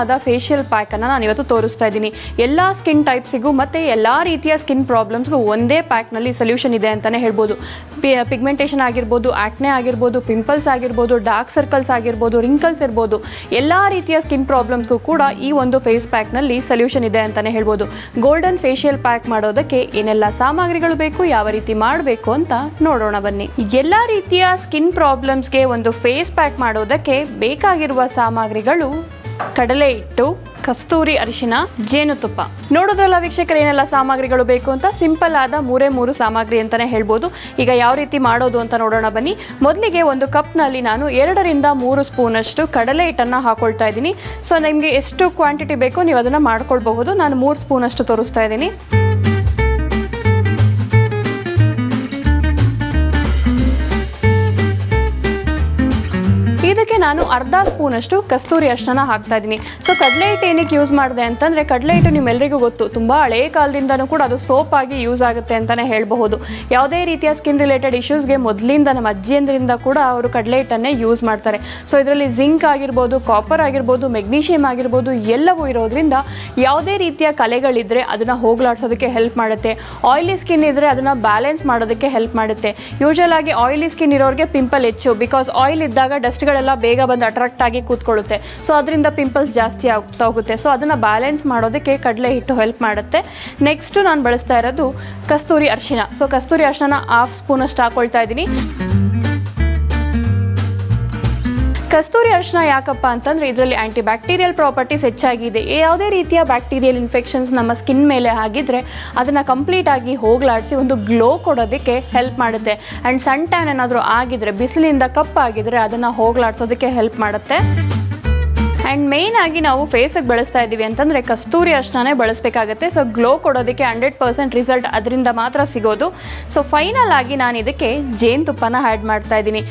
ಆದ ಫೇಶಿಯಲ್ ಪ್ಯಾಕನ್ನು ನಾನು ಇವತ್ತು ತೋರಿಸ್ತಾ ಇದ್ದೀನಿ. ಎಲ್ಲ ಸ್ಕಿನ್ ಟೈಪ್ಸಿಗೂ ಮತ್ತು ಎಲ್ಲ ರೀತಿಯ ಸ್ಕಿನ್ ಪ್ರಾಬ್ಲಮ್ಸ್ಗೂ ಒಂದೇ ಪ್ಯಾಕ್ನಲ್ಲಿ ಸೊಲ್ಯೂಷನ್ ಇದೆ ಅಂತಲೇ ಹೇಳ್ಬೋದು. ಪಿಗ್ಮೆಂಟೇಷನ್ ಆಗಿರ್ಬೋದು ಆ್ಯಕ್ನೆ ಆಗಿರ್ಬೋದು ಪಿಂಪಲ್ಸ್ ಆಗಿರ್ಬೋದು ಡಾರ್ಕ್ ಸರ್ಕಲ್ಸ್ ಆಗಿರ್ಬೋದು ರಿಂಕಲ್ಸ್ ಇರ್ಬೋದು, ಎಲ್ಲ ರೀತಿಯ ಸ್ಕಿನ್ ಪ್ರಾಬ್ಲಮ್ಸ್ಗೂ ಕೂಡ ಈ ಒಂದು ಫೇಸ್ ಪ್ಯಾಕ್ನಲ್ಲಿ ಸೊಲ್ಯೂಷನ್ ಇದೆ ಅಂತಲೇ ಹೇಳ್ಬೋದು. ಗೋಲ್ಡನ್ ಫೇಶಿಯಲ್ ಪ್ಯಾಕ್ ಮಾಡೋದಕ್ಕೆ ಏನೆಲ್ಲ ಸಾಮಗ್ರಿಗಳು ಬೇಕು, ಯಾವ ರೀತಿ ಮಾಡಬೇಕು ಅಂತ ನೋಡೋಣ ಬನ್ನಿ. ಎಲ್ಲ ರೀತಿಯ ಸ್ಕಿನ್ ಪ್ರಾಬ್ಲಮ್ಸ್ಗೆ ಒಂದು ಫೇಸ್ ಪ್ಯಾಕ್ ಮಾಡೋದಕ್ಕೆ ಬೇಕಾಗಿರುವ ಸಾಮಗ್ರಿಗಳು ಕಡಲೆ ಹಿಟ್ಟು, ಕಸ್ತೂರಿ ಅರಿಶಿನ, ಜೇನುತುಪ್ಪ. ನೋಡೋದ್ರಲ್ಲ ವೀಕ್ಷಕರು ಏನೆಲ್ಲ ಸಾಮಗ್ರಿಗಳು ಬೇಕು ಅಂತ? ಸಿಂಪಲ್ ಆದ ಮೂರೇ ಮೂರು ಸಾಮಗ್ರಿ ಅಂತಾನೆ ಹೇಳ್ಬೋದು. ಈಗ ಯಾವ ರೀತಿ ಮಾಡೋದು ಅಂತ ನೋಡೋಣ ಬನ್ನಿ. ಮೊದಲಿಗೆ ಒಂದು ಕಪ್ನಲ್ಲಿ ನಾನು ಎರಡರಿಂದ ಮೂರು ಸ್ಪೂನಷ್ಟು ಕಡಲೆ ಹಿಟ್ಟನ್ನು ಹಾಕೊಳ್ತಾ ಇದ್ದೀನಿ. ಸೊ ನಿಮಗೆ ಎಷ್ಟು ಕ್ವಾಂಟಿಟಿ ಬೇಕೋ ನೀವು ಅದನ್ನು ಮಾಡ್ಕೊಳ್ಬಹುದು. ನಾನು ಮೂರು ಸ್ಪೂನಷ್ಟು ತೋರಿಸ್ತಾ ಇದ್ದೀನಿ. ನಾನು ಅರ್ಧ ಸ್ಪೂನ್ ಅಷ್ಟು ಕಸ್ತೂರಿ ಅರ್ಶನ ಹಾಕ್ತಾ ಇದ್ದೀನಿ. ಸೊ ಕಡಲೆ ಹಿಟ್ಟು ಏನಕ್ಕೆ ಯೂಸ್ ಮಾಡಿದೆ ಅಂತಂದ್ರೆ ಕಡಲೆ ಹಿಟ್ಟು ನಿಮ್ಮೆಲ್ಲರಿಗೂ ಗೊತ್ತು. ತುಂಬಾ ಹಳೆ ಕಾಲದಿಂದನೂ ಕೂಡ ಅದು ಸೋಪ್ ಆಗಿ ಯೂಸ್ ಆಗುತ್ತೆ ಅಂತಾನೆ ಹೇಳಬಹುದು. ಯಾವುದೇ ರೀತಿಯ ಸ್ಕಿನ್ ರಿಲೇಟೆಡ್ ಇಶ್ಯೂಸ್ಗೆ ಮೊದಲಿಂದ, ನಮ್ಮ ಅಜ್ಜಿಯಂದ್ರಿಂದ ಕೂಡ ಅವರು ಕಡಲೆ ಹಿಟ್ಟನ್ನೇ ಯೂಸ್ ಮಾಡ್ತಾರೆ. ಸೊ ಇದರಲ್ಲಿ ಜಿಂಕ್ ಆಗಿರ್ಬೋದು ಕಾಪರ್ ಆಗಿರ್ಬೋದು ಮೆಗ್ನೀಷಿಯಂ ಆಗಿರ್ಬೋದು, ಎಲ್ಲವೂ ಇರೋದ್ರಿಂದ ಯಾವುದೇ ರೀತಿಯ ಕಲೆಗಳಿದ್ರೆ ಅದನ್ನ ಹೋಗ್ಲಾಡ್ಸೋದಕ್ಕೆ ಹೆಲ್ಪ್ ಮಾಡುತ್ತೆ. ಆಯಿಲಿ ಸ್ಕಿನ್ ಇದ್ರೆ ಅದನ್ನ ಬ್ಯಾಲೆನ್ಸ್ ಮಾಡೋದಕ್ಕೆ ಹೆಲ್ಪ್ ಮಾಡುತ್ತೆ. ಯೂಶಲ್ ಆಗಿ ಆಯಿಲಿ ಸ್ಕಿನ್ ಇರೋರಿಗೆ ಪಿಂಪಲ್ ಹೆಚ್ಚು ಬಿಕಾಸ್ ಆಯಿಲ್ ಇದ್ದಾಗ ಡಸ್ಟ್ಗಳೆಲ್ಲ ಬಂದು ಅಟ್ರಾಕ್ಟ್ ಆಗಿ ಕೂತ್ಕೊಳ್ಳುತ್ತೆ. ಸೊ ಅದರಿಂದ ಪಿಂಪಲ್ಸ್ ಜಾಸ್ತಿ ಆಗ್ತಾ ಹೋಗುತ್ತೆ. ಸೊ ಅದನ್ನು ಬ್ಯಾಲೆನ್ಸ್ ಮಾಡೋದಕ್ಕೆ ಕಡಲೆ ಹಿಟ್ಟು ಹೆಲ್ಪ್ ಮಾಡುತ್ತೆ. ನೆಕ್ಸ್ಟು ನಾನು ಬಳಸ್ತಾ ಇರೋದು ಕಸ್ತೂರಿ ಅರಿಶಿನ ಸೊ ಕಸ್ತೂರಿ ಅರ್ಶಿನ ಹಾಫ್ ಸ್ಪೂನಷ್ಟು ಹಾಕ್ಕೊಳ್ತಾ ಇದ್ದೀನಿ. ಕಸ್ತೂರಿ ಅರಿಶಿನ ಯಾಕಪ್ಪ ಅಂತಂದ್ರೆ ಇದರಲ್ಲಿ ಆಂಟಿ ಬ್ಯಾಕ್ಟೀರಿಯಲ್ ಪ್ರಾಪರ್ಟೀಸ್ ಹೆಚ್ಚಾಗಿದೆ ಯಾವುದೇ ರೀತಿಯ ಬ್ಯಾಕ್ಟೀರಿಯಲ್ ಇನ್ಫೆಕ್ಷನ್ಸ್ ನಮ್ಮ ಸ್ಕಿನ್ ಮೇಲೆ ಆಗಿದ್ರೆ ಅದನ್ನು ಕಂಪ್ಲೀಟ್ ಆಗಿ ಹೋಗ್ಲಾಡಿಸಿ ಒಂದು ಗ್ಲೋ ಕೊಡೋದಕ್ಕೆ ಹೆಲ್ಪ್ ಮಾಡುತ್ತೆ. ಆ್ಯಂಡ್ ಸನ್ ಟ್ಯಾನ್ ಏನಾದರೂ ಆಗಿದ್ರೆ, ಬಿಸಿಲಿಂದ ಕಪ್ಪಾಗಿದ್ರೆ ಅದನ್ನು ಹೋಗ್ಲಾಡ್ಸೋದಕ್ಕೆ ಹೆಲ್ಪ್ ಮಾಡುತ್ತೆ. ಆ್ಯಂಡ್ ಮೇಯ್ನ್ ಆಗಿ ನಾವು ಫೇಸಿಗೆ ಬಳಸ್ತಾ ಇದ್ದೀವಿ ಅಂತಂದರೆ ಕಸ್ತೂರಿ ಅರ್ಶನೇ ಬಳಸಬೇಕಾಗತ್ತೆ. ಸೊ ಗ್ಲೋ ಕೊಡೋದಕ್ಕೆ ಹಂಡ್ರೆಡ್ ಪರ್ಸೆಂಟ್ ರಿಸಲ್ಟ್ ಅದರಿಂದ ಮಾತ್ರ ಸಿಗೋದು. ಸೊ ಫೈನಲ್ ಆಗಿ ನಾನು ಇದಕ್ಕೆ ಜೇನುತುಪ್ಪನ ಆ್ಯಡ್ ಮಾಡ್ತಾ ಇದ್ದೀನಿ.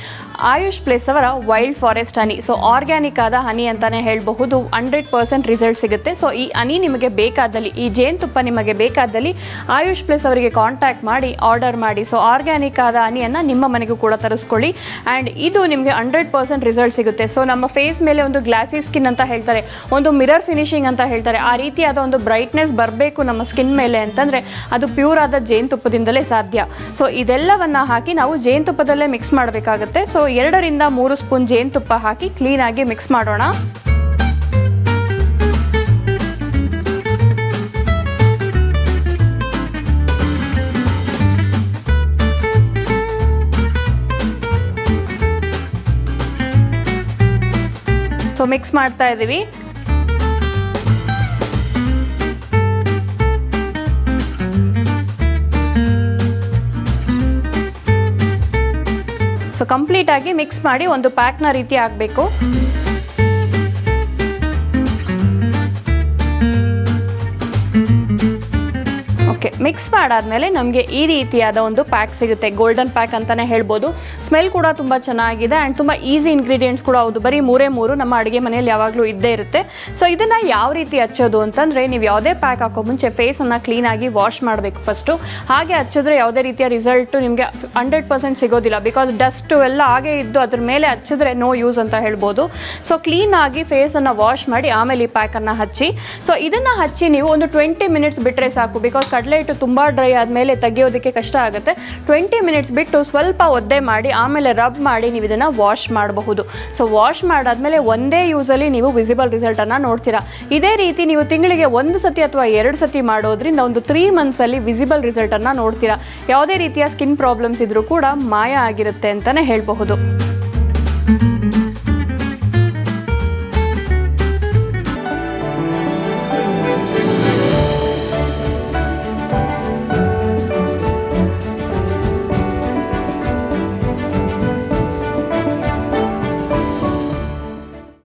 ಆಯುಷ್ ಪ್ಲೇಸ್ ಅವರ wild forest honey. So organic ಆದ ಹನಿ ಅಂತಲೇ ಹೇಳಬಹುದು. ಹಂಡ್ರೆಡ್ ಪರ್ಸೆಂಟ್ ರಿಸಲ್ಟ್ ಸಿಗುತ್ತೆ. ಸೊ ಈ ಹನಿ ನಿಮಗೆ ಬೇಕಾದಲ್ಲಿ, ಈ ಜೇನುತುಪ್ಪ ನಿಮಗೆ ಬೇಕಾದಲ್ಲಿ ಆಯುಷ್ ಪ್ಲೇಸ್ ಅವರಿಗೆ ಕಾಂಟ್ಯಾಕ್ಟ್ ಮಾಡಿ ಆರ್ಡರ್ ಮಾಡಿ. ಸೊ ಆರ್ಗ್ಯಾನಿಕ್ ಆದ ಹನಿಯನ್ನು ನಿಮ್ಮ ಮನೆಗೂ ಕೂಡ ತರಿಸ್ಕೊಳ್ಳಿ. ಆ್ಯಂಡ್ ಇದು ನಿಮಗೆ ಹಂಡ್ರೆಡ್ ಪರ್ಸೆಂಟ್ ರಿಸಲ್ಟ್ ಸಿಗುತ್ತೆ. ಸೊ ನಮ್ಮ ಫೇಸ್ ಮೇಲೆ ಒಂದು ಗ್ಲಾಸಿ ಸ್ಕಿನ್ ಅಂತ ಹೇಳ್ತಾರೆ, ಒಂದು ಮಿರರ್ ಫಿನಿಶಿಂಗ್ ಅಂತ ಹೇಳ್ತಾರೆ, ಆ ರೀತಿಯಾದ ಒಂದು ಬ್ರೈಟ್ನೆಸ್ ಬರಬೇಕು ನಮ್ಮ ಸ್ಕಿನ್ ಮೇಲೆ ಅಂತಂದರೆ ಅದು ಪ್ಯೂರ್ ಆದ ಜೇನುತುಪ್ಪದಿಂದಲೇ ಸಾಧ್ಯ. ಸೊ ಇದೆಲ್ಲವನ್ನ ಹಾಕಿ ನಾವು ಜೇನುತುಪ್ಪದಲ್ಲೇ ಮಿಕ್ಸ್ ಮಾಡಬೇಕಾಗುತ್ತೆ. ಸೊ ಎರಡರಿಂದ ಮೂರು ಸ್ಪೂನ್ ಜೇನುತುಪ್ಪ ಹಾಕಿ ಕ್ಲೀನಾಗಿ ಮಿಕ್ಸ್ ಮಾಡೋಣ. ಸೊ ಮಿಕ್ಸ್ ಮಾಡ್ತಾ ಇದ್ದೀವಿ ಸೊ ಕಂಪ್ಲೀಟ್ ಆಗಿ ಮಿಕ್ಸ್ ಮಾಡಿ ಒಂದು ಪ್ಯಾಕ್ನ ರೀತಿ ಆಗಬೇಕು ಮಿಕ್ಸ್ ಮಾಡಾದ್ಮೇಲೆ ನಮಗೆ ಈ ರೀತಿಯಾದ ಒಂದು ಪ್ಯಾಕ್ ಸಿಗುತ್ತೆ. ಗೋಲ್ಡನ್ ಪ್ಯಾಕ್ ಅಂತಲೇ ಹೇಳ್ಬೋದು. ಸ್ಮೆಲ್ ಕೂಡ ತುಂಬ ಚೆನ್ನಾಗಿದೆ ಆ್ಯಂಡ್ ತುಂಬ ಈಸಿ ಇಂಗ್ರೀಡಿಯೆಂಟ್ಸ್ ಕೂಡ ಹೌದು. ಬರೀ ಮೂರೇ ಮೂರು ನಮ್ಮ ಅಡುಗೆ ಮನೆಯಲ್ಲಿ ಯಾವಾಗಲೂ ಇದ್ದೇ ಇರುತ್ತೆ. ಸೊ ಇದನ್ನು ಯಾವ ರೀತಿ ಹಚ್ಚೋದು ಅಂತಂದರೆ ನೀವು ಯಾವುದೇ ಪ್ಯಾಕ್ ಹಾಕೋ ಮುಂಚೆ ಫೇಸನ್ನು ಕ್ಲೀನಾಗಿ ವಾಶ್ ಮಾಡಬೇಕು ಫಸ್ಟು ಹಾಗೆ ಹಚ್ಚಿದ್ರೆ ಯಾವುದೇ ರೀತಿಯ ರಿಸಲ್ಟು ನಿಮಗೆ ಹಂಡ್ರೆಡ್ ಪರ್ಸೆಂಟ್ ಸಿಗೋದಿಲ್ಲ. ಬಿಕಾಸ್ ಡಸ್ಟು ಎಲ್ಲ ಹಾಗೆ ಇದ್ದು ಅದ್ರ ಮೇಲೆ ಹಚ್ಚಿದ್ರೆ ನೋ ಯೂಸ್ ಅಂತ ಹೇಳ್ಬೋದು. ಸೊ ಕ್ಲೀನಾಗಿ ಫೇಸನ್ನು ವಾಶ್ ಮಾಡಿ ಆಮೇಲೆ ಈ ಪ್ಯಾಕನ್ನು ಹಚ್ಚಿ. ಸೊ ಇದನ್ನು ಹಚ್ಚಿ ನೀವು ಒಂದು ಟ್ವೆಂಟಿ ಮಿನಿಟ್ಸ್ ಬಿಟ್ಟರೆ ಸಾಕು. ಬಿಕಾಸ್ ಕಡಲೆ ಹಿಟ್ಟು ತುಂಬ ಡ್ರೈ ಆದಮೇಲೆ ತೆಗೆಯೋದಕ್ಕೆ ಕಷ್ಟ ಆಗುತ್ತೆ. ಟ್ವೆಂಟಿ ಮಿನಿಟ್ಸ್ ಬಿಟ್ಟು ಸ್ವಲ್ಪ ಒದ್ದೆ ಮಾಡಿ, ಆಮೇಲೆ ರಬ್ ಮಾಡಿ ನೀವು ಇದನ್ನು ವಾಶ್ ಮಾಡಬಹುದು. ಸೊ ವಾಶ್ ಮಾಡಾದಮೇಲೆ ಒಂದೇ ಯೂಸಲ್ಲಿ ನೀವು ವಿಸಿಬಲ್ ರಿಸಲ್ಟನ್ನು ನೋಡ್ತೀರಾ. ಇದೇ ರೀತಿ ನೀವು ತಿಂಗಳಿಗೆ ಒಂದು ಸತಿ ಅಥವಾ ಎರಡು ಸತಿ ಮಾಡೋದ್ರಿಂದ ಒಂದು ತ್ರೀ ಮಂತ್ಸಲ್ಲಿ ವಿಸಿಬಲ್ ರಿಸಲ್ಟನ್ನು ನೋಡ್ತೀರಾ. ಯಾವುದೇ ರೀತಿಯ ಸ್ಕಿನ್ ಪ್ರಾಬ್ಲಮ್ಸ್ ಇದ್ರೂ ಕೂಡ ಮಾಯ ಆಗಿರುತ್ತೆ ಅಂತಲೇ ಹೇಳಬಹುದು.